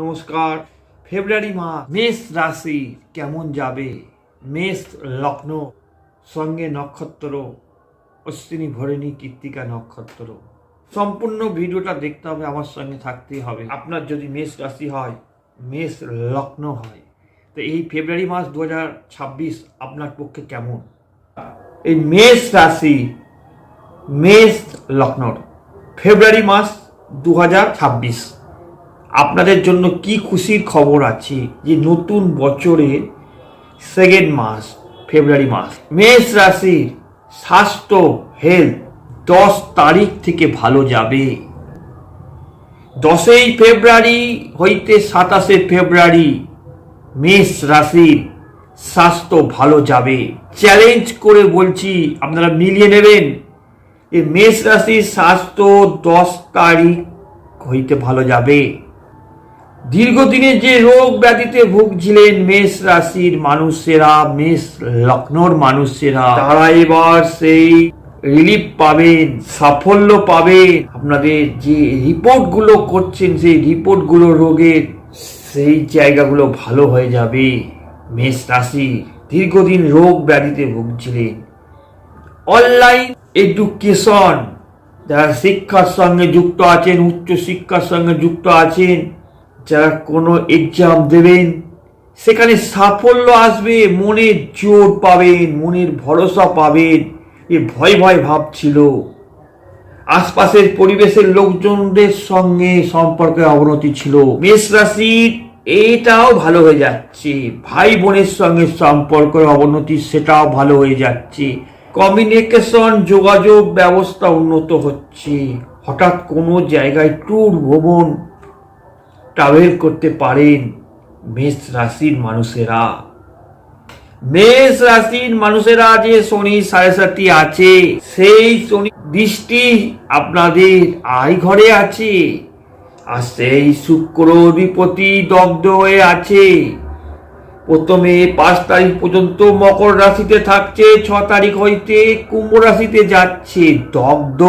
নমস্কার, ফেব্রুয়ারি মাস। মেষ রাশি কেমন যাবে? মেষ, লগ্ন, সঙ্গে নক্ষত্র, অশ্বিনী, ভরিণী, কৃত্তিকা নক্ষত্র। সম্পূর্ণ ভিডিওটা দেখতে হবে, আমার সঙ্গে থাকতেই হবে। আপনার যদি মেষ রাশি হয়, মেষ, লগ্ন হয়, তো এই ফেব্রুয়ারি মাস দু আপনার পক্ষে কেমন? এই মেষ রাশি, মেষ, লগ্নর। ফেব্রুয়ারি মাস দু আপনাদের জন্য কি খুশির খবর আছে যে নতুন বছরের সেকেন্ড মাস ফেব্রুয়ারি মাস? মেষ রাশির স্বাস্থ্য হেলথ দশ তারিখ থেকে ভালো যাবে। দশই ফেব্রুয়ারি হইতে সাতাশে ফেব্রুয়ারি মেষ রাশির স্বাস্থ্য ভালো যাবে। চ্যালেঞ্জ করে বলছি, আপনারা মিলিয়ে নেবেন এই মেষ রাশির স্বাস্থ্য দশ তারিখ হইতে ভালো যাবে। দীর্ঘদিনে যে রোগ ব্যাধিতে ভুগছিলেন মেষ রাশির মানুষেরা, মেষ লগ্নর মানুষেরা, তারা এবার সেই রিলিফ পাবেন, সাফল্য পাবেন। আপনাদের যে রিপোর্টগুলো করছেন, সেই রিপোর্টগুলো রোগের সেই জায়গাগুলো ভালো হয়ে যাবে। মেষ রাশি দীর্ঘদিন রোগ ব্যাধিতে ভুগছিলেন। অনলাইন এডুকেশন যারা শিক্ষার সঙ্গে যুক্ত আছেন উচ্চ শিক্ষার সঙ্গে যুক্ত আছেন যারা কোনো এক্সাম দেবেন, সেখানে সাফল্য আসবে, মনের জোর পাবেন, মনের ভরসা পাবেন। এ ভয় ভয় ভাব ছিল। আশপাশের পরিবেশের লোকজনদের সঙ্গে সম্পর্কে অবনতি ছিল। মেষ রাশির এটাও ভালো হয়ে যাচ্ছে। ভাই বোনের সঙ্গে সম্পর্কের অবনতি সেটাও ভালো হয়ে যাচ্ছে। কমিউনিকেশন, যোগাযোগ ব্যবস্থা উন্নত হচ্ছে। হঠাৎ কোনো জায়গায় ট্যুর, ভ্রমণ ট্রাভেল করতে পারেন মেষ রাশির মানুষেরা। মেষ রাশির মানুষেরা যে শনি সাড়ে সাতটি আছে, সেই শনি দৃষ্টি আপনাদের আয় ঘরে আছে, আর সেই শুক্র অধিপতি দগ্ধ হয়ে আছে। প্রথমে পাঁচ তারিখ পর্যন্ত মকর রাশিতে থাকছে, ছ তারিখ হইতে কুম্ভ রাশিতে যাচ্ছে দগ্ধ।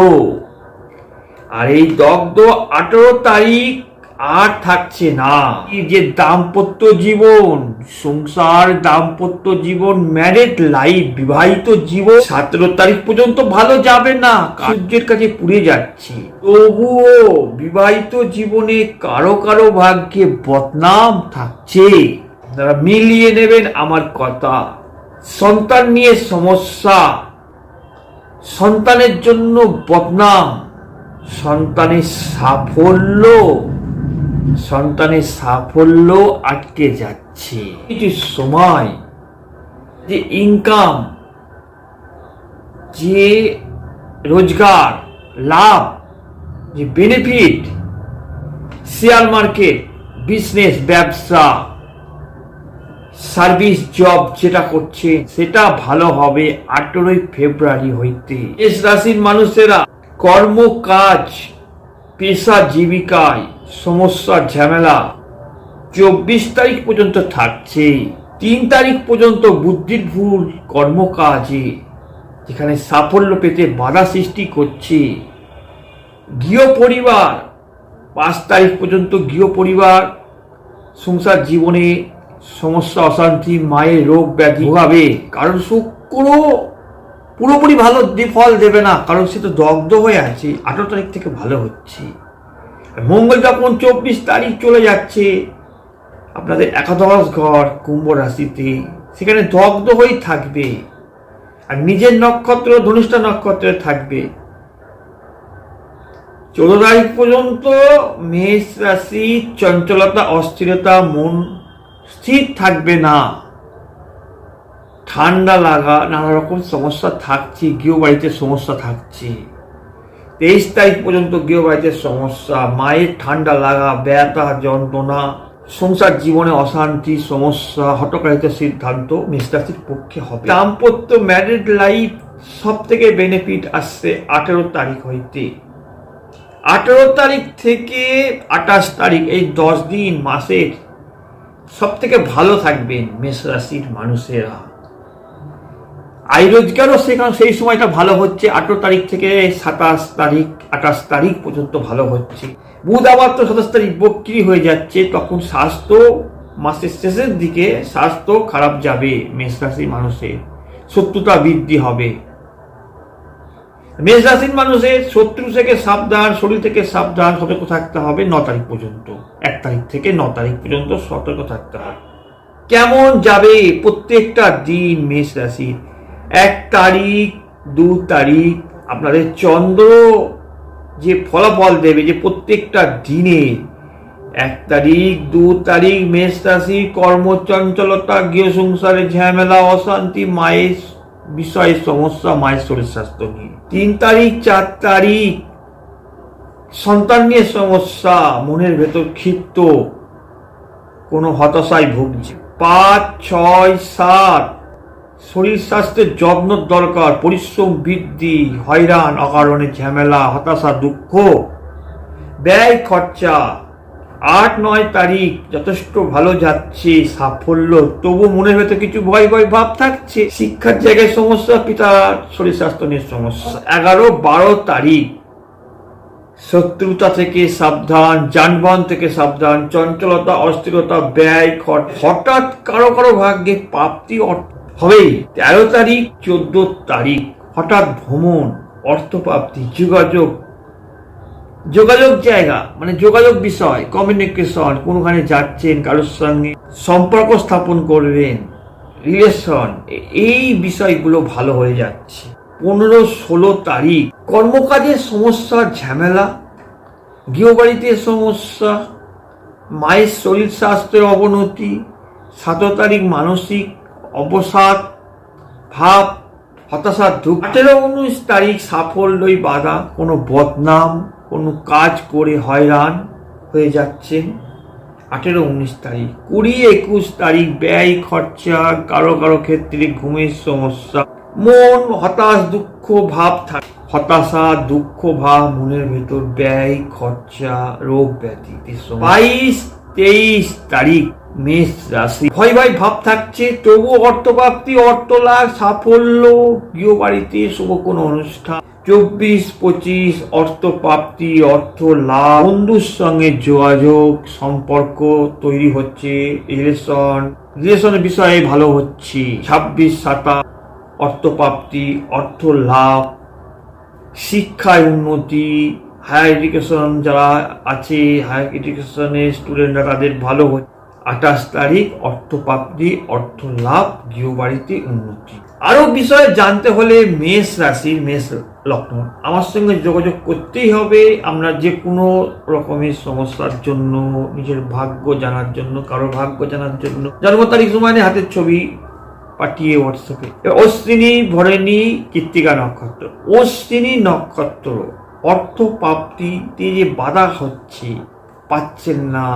আর এই দগ্ধ আঠেরো তারিখ আর থাকছে না। এই যে দাম্পত্য জীবন, সংসার, দাম্পত্য জীবন ম্যারেড লাইফ বিবাহিত জীবন, সতেরো তারিখ পর্যন্ত ভালো যাবে না, সূর্যের কাছে পুড়ে যাচ্ছে। তবুও বিবাহিত জীবনে কারও কারও ভাগ্যে বদনাম থাকছে। আপনারা মিলিয়ে নেবেন আমার কথা। সন্তান নিয়ে সমস্যা। সন্তানের জন্য বদনাম। সন্তানের সাফল্য। সন্তানের সাফল্য আটকে যাচ্ছে। কিছু সময়, যে ইনকাম যে রোজগার, লাভ, যে বেনিফিট শেয়ার মার্কেট বিজনেস ব্যবসা সার্ভিস জব যেটা করছে, সেটা ভালো হবে আঠেরোই ফেব্রুয়ারি হইতে। এস রাশির মানুষেরা কর্ম কাজ পেশা জীবিকায় সমস্যা ঝামেলা। চব্বিশ তারিখ পর্যন্ত থাকছে। তিন তারিখ পর্যন্ত বুদ্ধির ভুল কর্মকাজে, যেখানে সাফল্য পেতে বাধা সৃষ্টি করছে। গৃহ পরিবার পাঁচ তারিখ পর্যন্ত গৃহ পরিবার সংসার জীবনে সমস্যা, অশান্তি, মায়ের রোগ ব্যাধি ভোগাবে। কারণ শুক্র পুরোপুরি ভালো ফল দেবে না, কারণ সে তো দগ্ধ হয়ে আছে। আঠারো তারিখ থেকে ভালো হচ্ছে। মঙ্গল যখন চব্বিশ তারিখ চলে যাচ্ছে, আপনাদের একাদশ ঘর কুম্ভ রাশিতে, সেখানে দগ্ধ হয়েই থাকবে। আর নিজের নক্ষত্র, ধনিষ্ঠা নক্ষত্রে থাকবে। চোদ্দ তারিখ পর্যন্ত মেষ রাশি, চঞ্চলতা, অস্থিরতা, মন স্থির থাকবে না। ঠান্ডা লাগা, নানা রকম সমস্যা থাকছে, গৃহবাড়িতে সমস্যা থাকছে। তেইশ তারিখ পর্যন্ত গৃহবাড়িতে সমস্যা, মায়ের ঠান্ডা লাগা, ব্যথা, যন্ত্রণা, সংসার জীবনে অশান্তি, সমস্যা হটকারিত সিদ্ধান্ত মেষরাশির পক্ষে হবে। দাম্পত্য ম্যারিড লাইফ সব থেকে বেনিফিট আসছে আঠেরো তারিখ হইতে। আঠেরো তারিখ থেকে আঠাশ তারিখ, এই দশ দিন, মাসের সব থেকে ভালো থাকবেন মেষ রাশির মানুষেরা। আয় রোজগারও সেখানে সেই সময়টা ভালো হচ্ছে। আঠেরো তারিখ থেকে সাতাশ তারিখ, আঠাশ তারিখ পর্যন্ত ভালো হচ্ছে। বুধ আবার তো সাতাশ তারিখ বক্রি হয়ে যাচ্ছে। তখন স্বাস্থ্য মাসের শেষের দিকে স্বাস্থ্য খারাপ যাবে মেষ রাশির মানুষের। শত্রুতা বৃদ্ধি হবে। মেষ রাশির মানুষের শত্রু থেকে সাবধান, শরীর থেকে সাবধান, সতর্ক থাকতে হবে ন তারিখ পর্যন্ত। এক তারিখ থেকে ন তারিখ পর্যন্ত সতর্ক থাকতে হবে। কেমন যাবে প্রত্যেকটা দিন মেষ রাশির? এক তারিখ, দু তারিখ, আপনাদের চন্দ্র যে ফলাফল দেবে যে প্রত্যেকটা দিনে, এক তারিখ, দু তারিখ, মেষ রাশি, কর্মচঞ্চলতা, গৃহ সংসারে ঝামেলা, অশান্তি, মায়ের বিষয়ে সমস্যা, মায়ের শরীর স্বাস্থ্য নিয়ে। তিন তারিখ, চার তারিখ, সন্তান নিয়ে সমস্যা, মনের ভেতর ক্ষিপ্ত, কোনো হতাশায় ভুগছে। পাঁচ, ছয়, সাত শরীর স্বাস্থ্যের যত্ন দরকার, পরিশ্রম বৃদ্ধি, হয়রান, অকারণে ঝামেলা, হতাশা, দুঃখ, ব্যয় খরচা। আট, নয় তারিখ, যথেষ্ট ভালো যাচ্ছে, সাফল্য। তবু মনের ভেতর কিছু ভয় ভয় ভাব থাকছে। শিক্ষার জায়গায় সমস্যা, পিতার শরীর স্বাস্থ্য নিয়ে সমস্যা। এগারো, বারো তারিখ, শত্রুতা থেকে সাবধান, যানবাহন থেকে সাবধান, চঞ্চলতা, অস্থিরতা, ব্যয় খরচ। হঠাৎ কারও কারও ভাগ্যে প্রাপ্তি অর্থ হবেই। তেরো তারিখ, চোদ্দ তারিখ। হঠাৎ ভ্রমণ, অর্থপ্রাপ্তি, যোগাযোগ। যোগাযোগ জায়গা মানে যোগাযোগ বিষয় কমিউনিকেশন কোনখানে যাচ্ছেন, কারোর সঙ্গে সম্পর্ক স্থাপন করবেন রিলেশন এই বিষয়গুলো ভালো হয়ে যাচ্ছে। পনেরো, ষোলো তারিখ, কর্মকাজের সমস্যা, ঝামেলা, গৃহবাড়িতে সমস্যা, মায়ের শরীর স্বাস্থ্যের অবনতি সতেরো তারিখ মানসিক অবসাদ, ভাব, হতাশা, দুঃখ। আঠেরো উনিশ তারিখ সাফল্যই বাধা। কোনো বদনাম, কোনো কাজ করে হয়রান হয়ে যাচ্ছেন আঠেরো উনিশ তারিখ। কুড়ি একুশ তারিখ ব্যয়, খরচা, কারও কারও ক্ষেত্রে ঘুমের সমস্যা। মন, হতাশ, দুঃখ, ভাব থাকে। হতাশা, দুঃখ, ভাব, মনের ভেতর ব্যয়, খরচা, রোগ, ব্যাধি বাইশ তেইশ তারিখ মেষ রাশি। ভয় ভয় ভাব থাকছে তবু অর্থপ্রাপ্তি অর্থ লাভ সাফল্য গৃহবাড়িতে শুভ কোনো অনুষ্ঠান। চব্বিশ, পঁচিশ অর্থ প্রাপ্তি অর্থ লাভ বন্ধুর সঙ্গে যোগাযোগ, সম্পর্ক তৈরি হচ্ছে রিলেশন রিলেশনের বিষয়ে ভালো হচ্ছে। ছাব্বিশ সাতা অর্থপ্রাপ্তি অর্থ লাভ শিক্ষায় উন্নতি হায়ার এডুকেশন যারা আছে হায়ার এডুকেশনের স্টুডেন্টরা তাদের ভালো হচ্ছে। আঠাশ তারিখ অর্থপ্রাপ্তি অর্থ লাভ গৃহবাড়িতে উন্নতি। আরও বিষয়ে জানতে হলে মেষ রাশির মেষ লগ্ন। আমার সঙ্গে যোগাযোগ করতেই হবে আমরা যে কোনো রকমের সমস্যার জন্য, নিজের ভাগ্য জানার জন্য, কারও ভাগ্য জানার জন্য। জন্ম তারিখ সময় হাতের ছবি পাঠিয়ে হোয়াটসঅ্যাপে অশ্বিনী ভরেনি কৃত্তিকা নক্ষত্র। অশ্বিনী নক্ষত্র অর্থ প্রাপ্তিতে যে বাধা হচ্ছে, পাচ্ছেন না।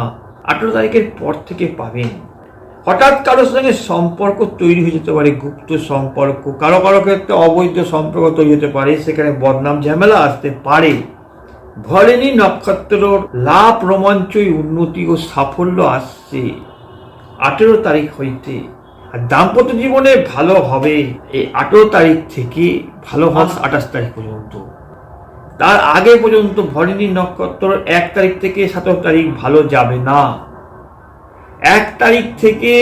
আঠেরো তারিখের পর থেকে পাবেন। হঠাৎ কারোর সঙ্গে সম্পর্ক তৈরি হয়ে যেতে পারে, গুপ্ত সম্পর্ক, কারও কারও ক্ষেত্রে অবৈধ সম্পর্ক তৈরি হতে পারে, সেখানে বদনাম ঝামেলা আসতে পারে। ভরেনি নক্ষত্র লাভ রোমাঞ্চই উন্নতি ও সাফল্য আসছে। আঠেরো তারিখ হইতে। আর দাম্পত্য জীবনে ভালো হবে, এই আঠেরো তারিখ থেকে ভালো হবে আঠাশ তারিখ পর্যন্ত। তার আগে পর্যন্ত ভরিণী নক্ষত্র এক তারিখ থেকে সতেরো তারিখ ভালো যাবে না। এক তারিখ থেকে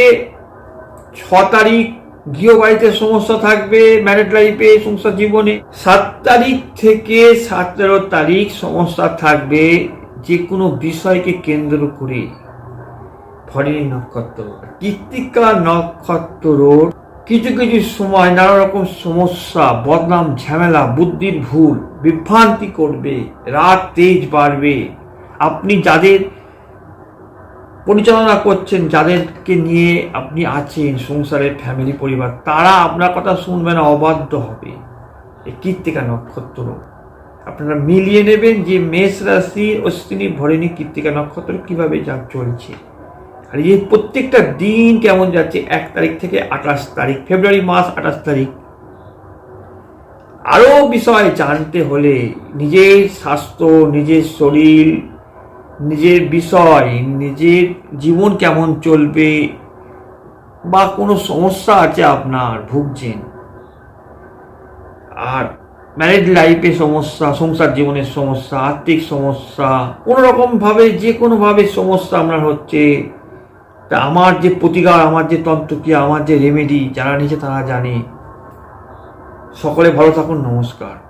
ছ তারিখ গৃহবাড়িতে সমস্যা থাকবে ম্যারেড লাইফে সংসার জীবনে। সাত তারিখ থেকে সতেরো তারিখ সমস্যা থাকবে যে কোনো বিষয়কে কেন্দ্র করে ভরিণী নক্ষত্র। কৃত্তিকা নক্ষত্র কিছু কিছু সময় নানা রকম সমস্যা, বদনাম, ঝামেলা, বুদ্ধির ভুল, বিভ্রান্তি করবে, রাগ, তেজ বাড়বে। আপনি যাদের পরিচালনা করছেন, যাদেরকে নিয়ে আপনি আছেন, সংসারের ফ্যামিলি পরিবার, তারা আপনার কথা শুনবে না, অবাধ্য হবে। এই কৃত্তিকা নক্ষত্র। আপনারা মিলিয়ে নেবেন যে মেষ রাশি অশ্বিনী, ভরিণী কৃত্তিকা নক্ষত্র কীভাবে যা চলছে। আর এই প্রত্যেকটা দিন কেমন যাচ্ছে? এক তারিখ থেকে আঠাশ তারিখ, ফেব্রুয়ারি মাস আঠাশ তারিখ। আরও বিষয় জানতে হলে নিজের স্বাস্থ্য, নিজের শরীর, নিজের বিষয়, নিজের জীবন কেমন চলবে বা কোনো সমস্যা আছে আপনার, ভুগছেন। আর ম্যারেড লাইফে সমস্যা, সংসার জীবনের সমস্যা, আর্থিক সমস্যা, কোনো রকমভাবে যে কোনোভাবে সমস্যা আপনার হচ্ছে তা আমার যে প্রতিকার, আমার যে তন্ত্রক্রিয়া আমার যে রেমেডি যারা নিচে তারা জানে। সকলে ভালো থাকুন, নমস্কার।